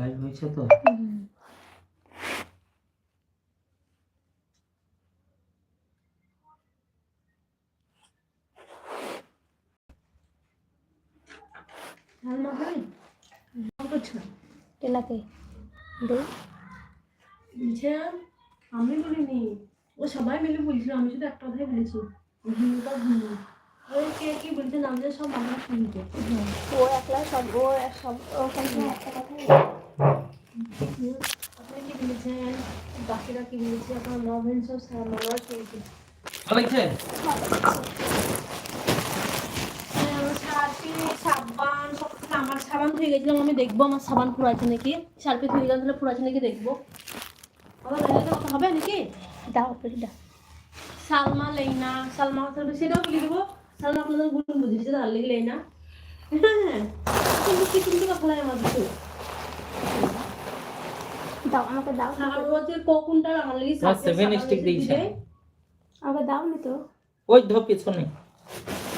Live হয়েছে তো? টেলাকে আমি বলিনি। ও সবাই মিলে বলছিল আমি শুধু একটা কথাই বলেছি। হিন্দুটা হিন্দু ওই কে বলছে সব আমরা শুনতে ও একলা সব ও এক সব ওখানে একটা বাকিরা কি বলেছে আপনার নভেন সব সারা শুনছে ভালো লাগছে সাবান সব আমার সাবান ধুয়ে গেছিলাম আমি দেখব আমার সাবান ফুরাইছে নাকি সার্ফি ধুয়ে গেলাম তাহলে ফুরাইছে নাকি দেখব আবার হবে নাকি দাও পেটি দাও সালমা লেইনা সালমা তাহলে সেটাও বলে দেবো সালমা আপনাদের ভুল বুঝেছে তার লেগে লেইনা হ্যাঁ কিন্তু কি কিন্তু কথা লাগে আমার দাও আমাকে দাও। আর হচ্ছে কোকুনটা আমার লেগে তোমার seven stick দিয়েছে। আমাকে দাও নি তো। ওই ধো পিছনে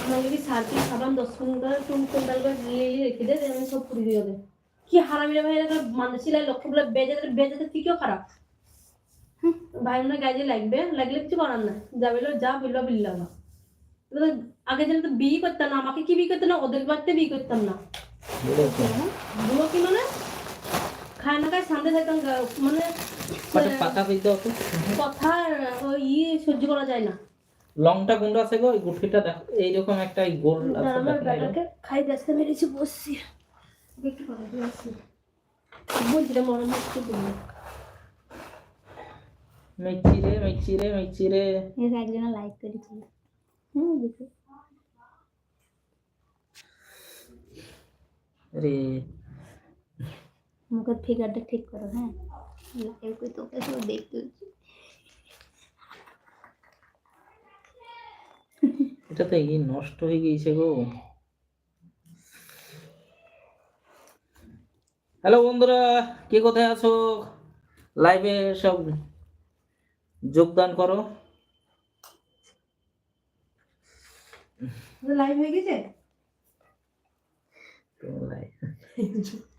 আমার লেগে সার্ফি সাবান দশ কুইন্টাল কুইন্টাল করে নিয়ে রেখে দে আমি সব পুরি দিয়ে দেবে। কি হারামিরা ভাই এলাকার মানুষ ছিল লক্ষ্য বলে বেজাতে বেজাতে থেকেও খারাপ? ভাই মনে গাইজে লাগবে লাগলে কিছু করার না যা বলল যা বলল বিল্লা এবার আগে যেন তো বিয়ে করতাম না আমাকে কি বিয়ে করতাম না? ওদের বাড়িতে বিয়ে করতাম না। কি মানে? খায় না খায় শান্তি থাকতাম মানে পাতা কই দাও তো। কথা ইয়ে সহ্য করা যায় না। লংটা গুন্ড আছে গো গুঠিটা দেখো এইরকম একটা গোল আছে আমার। বেটাকে খাই দেখতে মেরেছি বসছি। একটু কথা দিয়ে আসি বলছিলাম মনে হচ্ছে বলল মিচি রে মিচি রে মিচি রে। এর একজন লাইক করেছিল। হুম দেখো। রে মুখের ফিগারটা ঠিক করো হ্যাঁ? করে তোকে সব দেখতে হচ্ছে। এটা তো এই নষ্ট হয়ে গিয়েছে গো। হ্যালো বন্ধুরা কে কোথায় আছো? লাইভে সব যোগদান করো। লাইভ হয়ে গেছে? লাইভ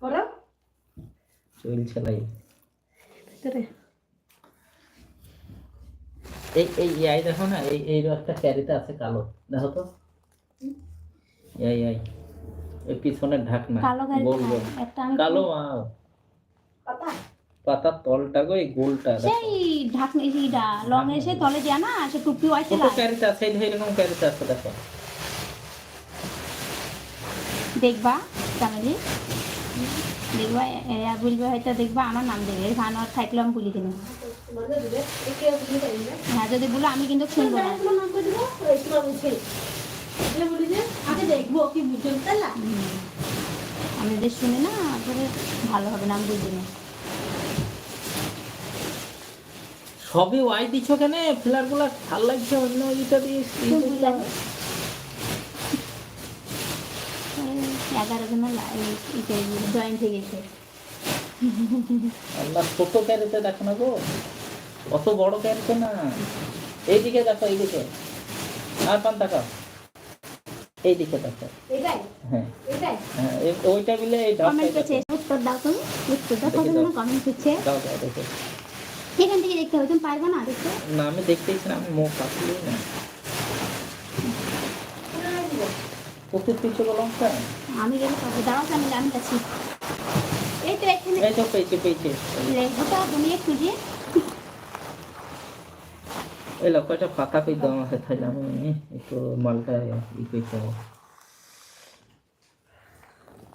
করো চলছে লাইভ ভিতরে। এই এই এই দেখো না এই এই একটা ক্যারিতে আছে কালো দেখো তো। এই এই এই পিছনের ঢাকনা গোল গোল। কালো আও কথা পাতার তলটা গো এই গোলটা সেই ঢাকনি সেইটা। লং এসে তলে দেয়া না সে টুপি ছোট ক্যারিতে আছে? এই এরকম ক্যারিতে আছে দেখো। দেখবা। তামাজি দেখবা এরা বুলবে হয়তো দেখবা আমার নাম দেবে। ভান আর থাকলে আমি বলি দিন হ্যাঁ যদি বলো আমি কিন্তু শুনব না। আমি যদি শুনি না তাহলে ভালো হবে না আমি বুঝি না। সবই ওয়াই দিছো কেন? ফিলারগুলা ভালো লাগছে অন্য ইটা দিয়ে। এগারো জন জয়েন্ট হয়ে গেছে। আল্লাহ ছোট ক্যারিতে দেখো না গো। অত বড় ক্যারিতে না। এইদিকে দেখো এইদিকে। আর পান তাকাও। এইদিকে দেখো। হ্যাঁ। হ্যাঁ ওইটা মিলে এই কমেন্ট করছে উত্তর দাও তুমি। উত্তর দাও দেখি কতজন দাও। কমেন্ট করছে? দাও দাও দেখো। এখান থেকে দেখতে হবে তুমি পারবে না দেখতে? না আমি দেখতেইছি না আমি মুখ আসলেই না। প্রচুর পিছু লঙ্কা আমি গেলে পাবো দাঁড়াও তো আমি আমি যাচ্ছি এই তো এখানে এই তো পেয়েছে পেয়েছে। ওটা তুমি একটু দিয়ে এই লোক কয়টা পাতা কই দাও আমাকে তাহলে আমি একটু মালটা ই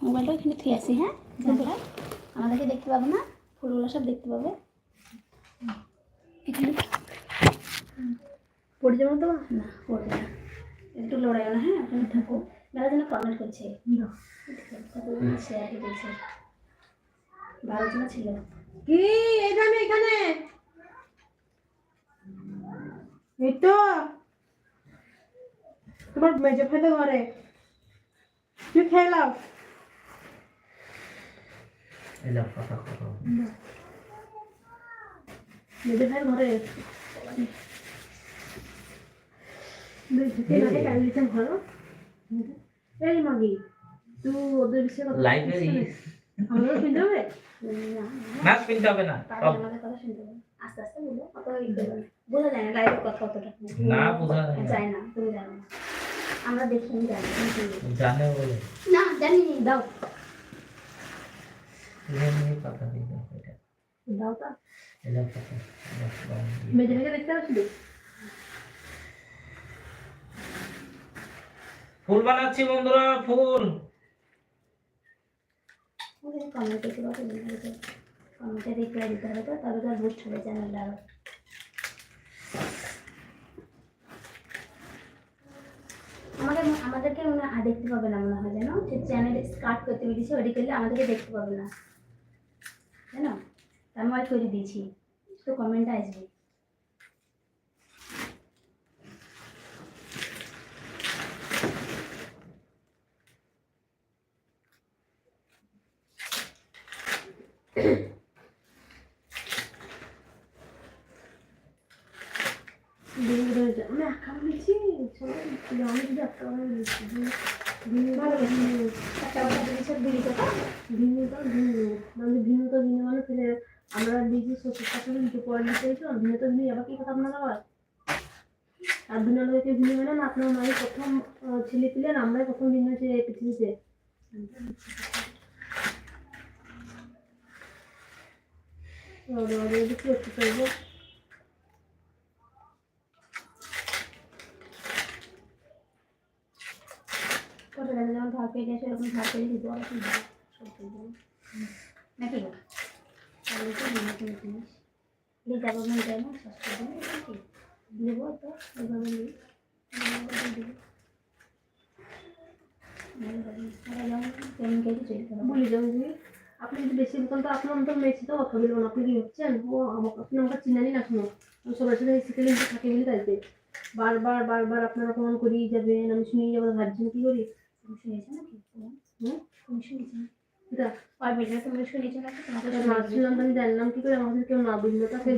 মোবাইলটা এখানে থুয়ে আসি হ্যাঁ? বন্ধুরা আমাদেরকে দেখতে পাবে না? ফুলগুলো সব দেখতে পাবে। এখানে পড়ে যাব তো? না পড়বে না। একটু লড়াই না হ্যাঁ? ওখানে থাকো। মেলা যেন কমেন্ট করছে। শেয়ার দিয়েছে বারো জন ছিল। কি? এখানে এখানে। এই তো। তোমার মেজে ফেলে ঘরে। তুই খেয়ে মেজে ফেলে ঘরে। দুই থেকে নাকি ভালো। এই মাগি একটু ওদের বিষয়ে কথা লাইব্রেরি আমরা শুনতে হবে? না শুনতে হবে না আমাদের কথা শুনতে হবে। আস্তে আস্তে অত। বোঝা যায় না লাইভের কথা অতটা। না বোঝা যায় না। তুমি জানো না। আমরা দেখি জানি জানে বলে। না জানি দাও। পাতা দিয়ে দাও এটা দাও তা। এটা পাতা। মেজে মেজে দেখতে পাচ্ছি ফুল বানাচ্ছি বন্ধুরা, ফুল। দিতে হবে তবে তো আমাদেরকে মনে দেখতে পাবে না মনে হয় যেন। করতে আমাদেরকে দেখতে পাবে না। করে দিয়েছি। তো কমেন্ট আসবে আমি একা বলেছি সবাই আমি যদি একটা কথা বলেছি ভালো একটা কথা দিয়েছে দিয়েছে তো ভিন্নতা ভিন্ন মানে ভিন্নতা ভিন্ন মানে ফেলে আমরা নিজে শ্বশুর শাশুড়ি ভিন্নতা ভিন্ন আবার কি কথা আপনারা আর ভিন্ন লোকে ভিন্ন মানে আপনার মায়ের প্রথম ছেলে পেলেন আমরাই প্রথম হচ্ছে পৃথিবীতে ওরে ওরে ওরে কি করতে চাইব ছোটো গাছে যেমন ভাগ পেয়ে গেছে এরকম ভাগ পেয়ে যাবে। নাকি কোনো জিনিস দিয়ে যাব মনে যায় না সস্তা দিন নাকি দেবো তো এভাবে নিই দেবো। এইভাবে। যেমন কেটে চলতে হবে বলি যান যে আপনি যদি বেশি দোকান তো আপনার মতো মেয়েছি তো কথা বলবেন আপনি কি হচ্ছেন ও আমাকে আপনি আমাকে চিনানি না শুনো আমি সবার সাথে শিখে থাকে বলে তাইতে বারবার বারবার আপনারা অপমান করিয়ে যাবেন আমি শুনিয়ে যাব ভাবছেন কি করি? তুমি শুনেছো নাকি? হুম? তুমি শুনেছো এটা আর বেটা তুমি শুনেছো নাকি? তোমাকে শুনলাম আমি জানলাম কি করে আমাদের কেউ না বুঝলো তা ফের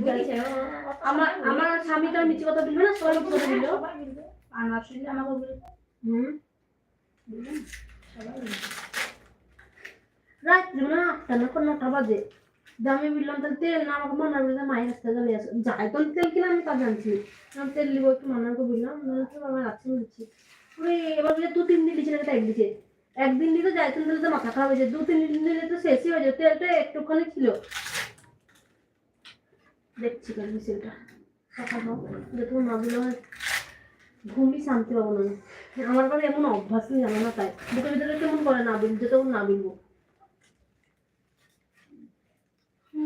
আমার আমার স্বামী তো মিথ্যে কথা বলবে না সবাই কথা বলল আর না শুনলে আমাকে বলবে। হুম? সবাই। রাত্রে মানে আটটা না কোন নটা বাজে। আমি বললাম, তাহলে তেল না, আমাকে মনে হবে মায়ের রাস্তায় চলে আসো। যাই তো তেল কিনা আমি তা জানছি। আমি তেল নিবো একটু মানাকে বললাম আমার রাত্রে দিচ্ছি ওরে এবার বলে দু তিন দিন দিচ্ছে না এক দিচ্ছে একদিন দিতে যাই তো দিলে তো মাথা খারাপ হয়েছে দু তিন দিন দিলে তো শেষই হয়ে যায়। তেলটা একটুখানি ছিল। দেখছি কাল বিষয়টা কথা বল। যখন না বলে ঘুমই শান্তি পাবো না। আমি। আমার কাছে এমন অভ্যাস জানো না তাই। বুকের ভিতরে কেমন করে না বলব যতক্ষণ না বলব।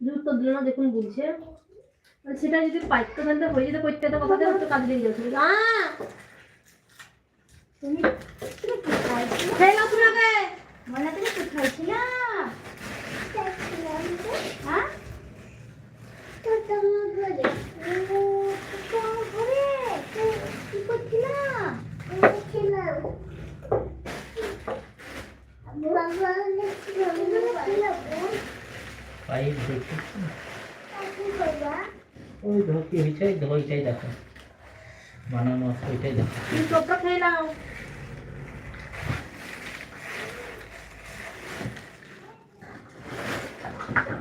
যে উত্তর দিল না দেখুন বুঝছে আর সেটা যদি পাইতে ফেলতে হয়ে যেত প্রত্যেকটা কথাতে হয়তো কাজে লেগে যাচ্ছে তুমি মনে কোথায় ছিল? ঘরে। তো কি করছিলা? পাইপ দেখেছি ওই ধরতে হয়েছে ওই ধরটাই দেখো। বানানো আছে ওইটাই দেখো। তুমি চোখটা খেয়ে নাও।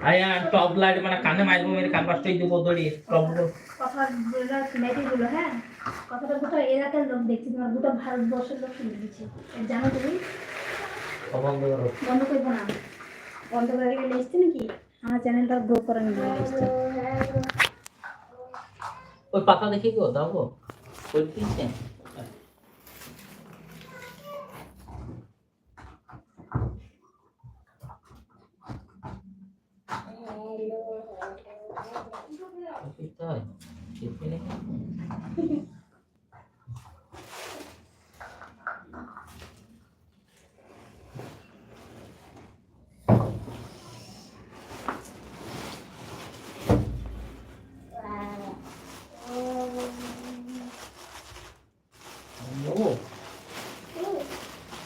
আয়া টপ লাইট মানে কানে মারবো মেরে কান পাশটাই দেবো দড়ি টপ কথা বলে শুনাইতে বলো হ্যাঁ? কথাটা গোটা এলাকার লোক দেখছি তোমার গোটা ভারতবর্ষের লোক শুনে দিচ্ছে জানো তুমি? বন্ধ করো বন্ধ করব না। বন্ধ করে রেখে এসছে নাকি? আমার চ্যানেলটা গ্রো করে নিয়ে এসছে ওই পাতা দেখি গো দাও গো ওই দিচ্ছে তাই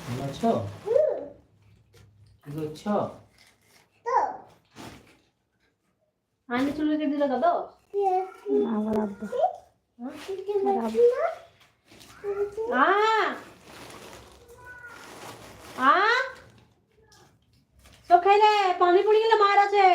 ভালো আছো কি করছ? আয়না চুল রেখে দিলে দাদা? আবার আব্বা। আ! আ! তো খাইলে পানি পড়ি গেলে মার আছে।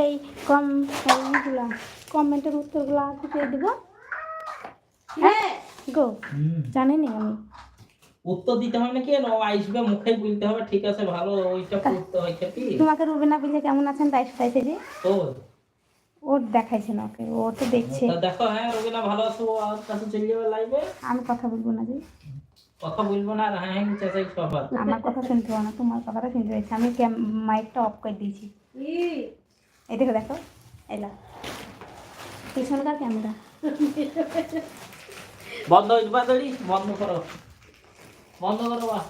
এই কম এইগুলা কমেন্টের উত্তরগুলো আগে দিয়ে দিব। হ্যাঁ? গো জানেনি আমি। উত্তর দিতে হবে না কেন ও আসবে মুখে বলতে হবে ঠিক আছে ভালো ওইটা করতে হয় খেপি। তোমাকে রুবিনা বিলে কেমন আছেন? তাই শুকাইছে যে। তো ওর দেখাইছে না ওকে ও তো দেখছে। তা দেখো হ্যাঁ রবিনা ভালো আছো আর কাছে চলে যাবে লাইভে আমি কথা বলব না যে। কথা বলব না হ্যাঁ হ্যাঁ চেঁচাই সবার। আমার কথা শুনতে হবে না তোমার কথাটা শুনতে হয়েছে আমি ক্যাম মাইকটা অফ করে দিয়েছি। ই এই দেখো দেখো। এলা পিছনকার ক্যামেরা বন্ধ হইতে পারি বন্ধ করো। বন্ধ করো বা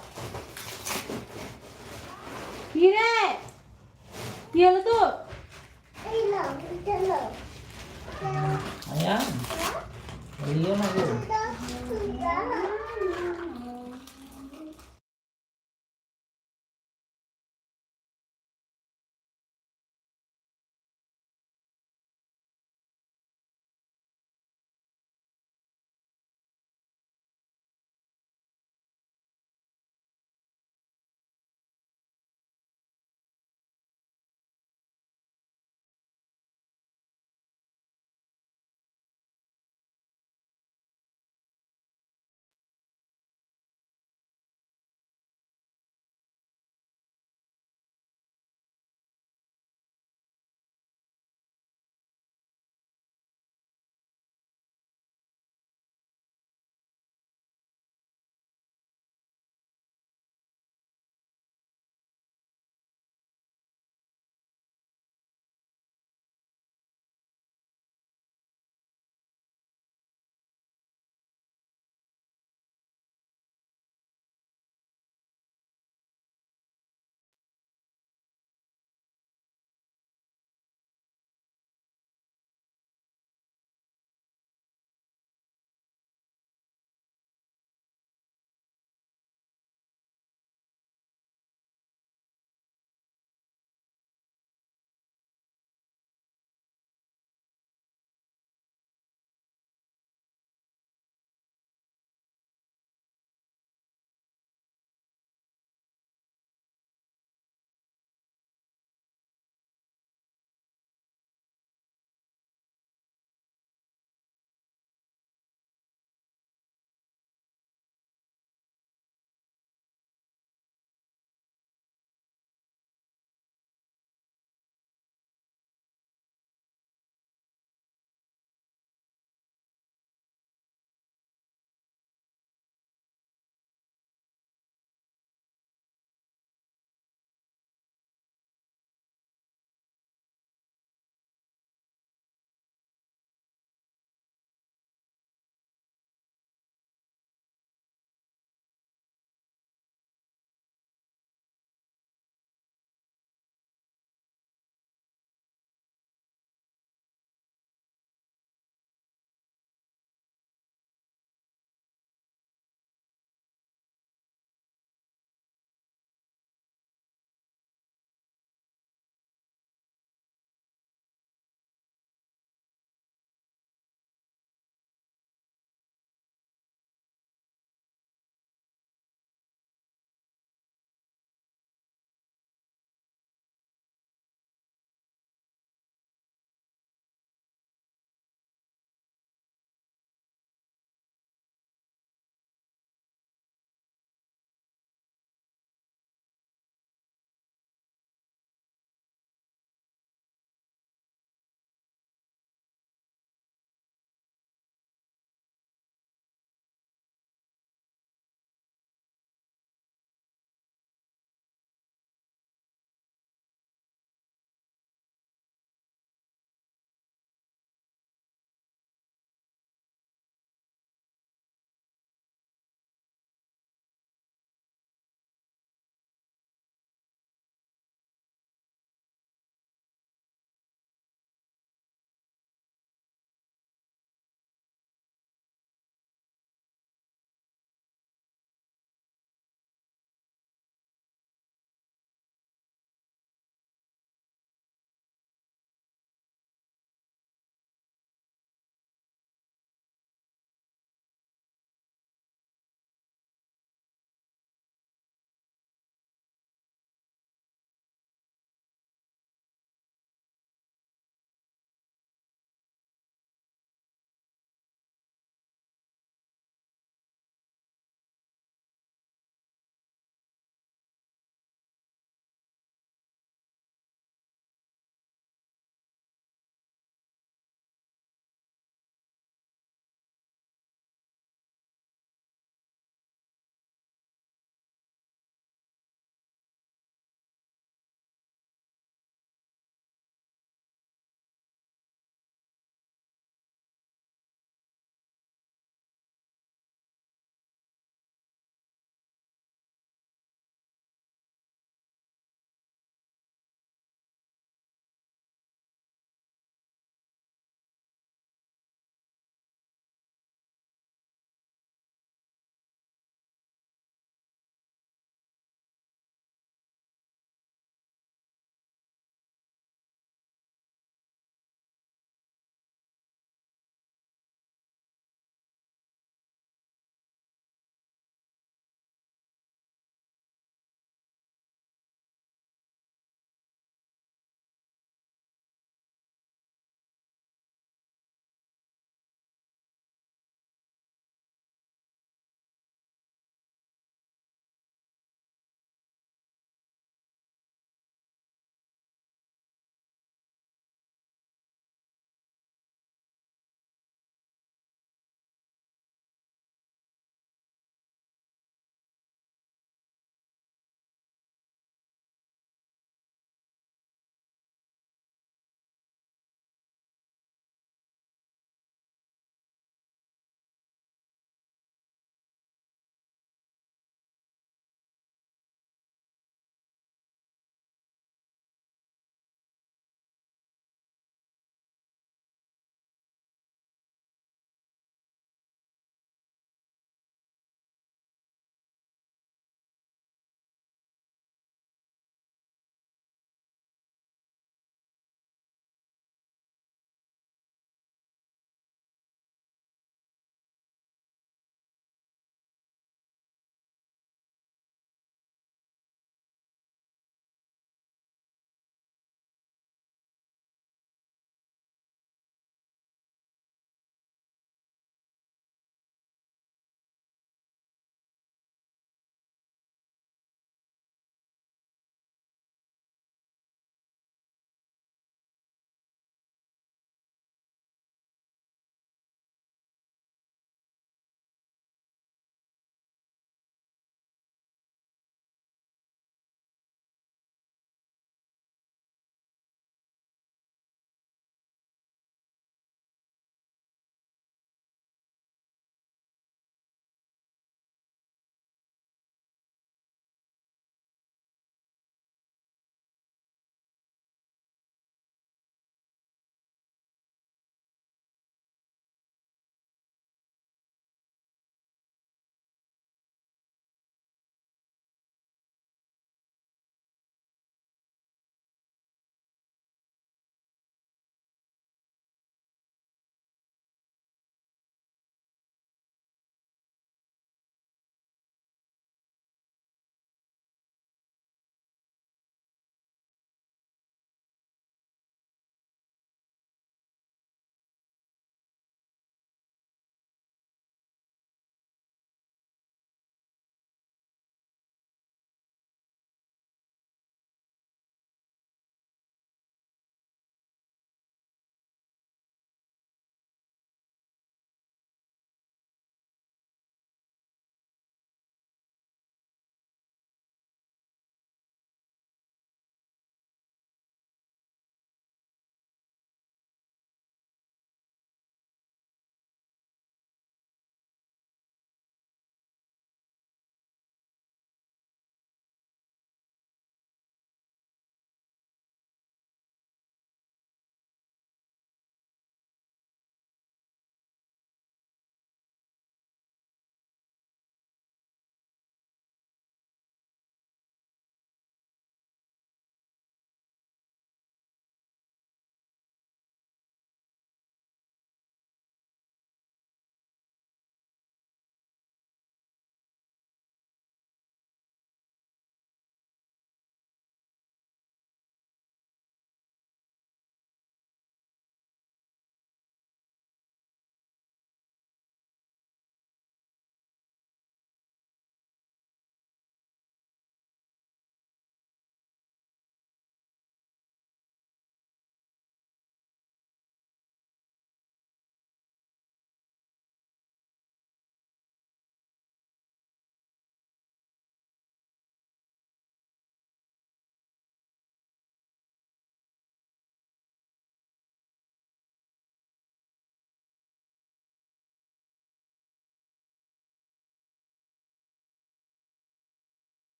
কি রে? কি হলো তো আয়া বলিও না গো।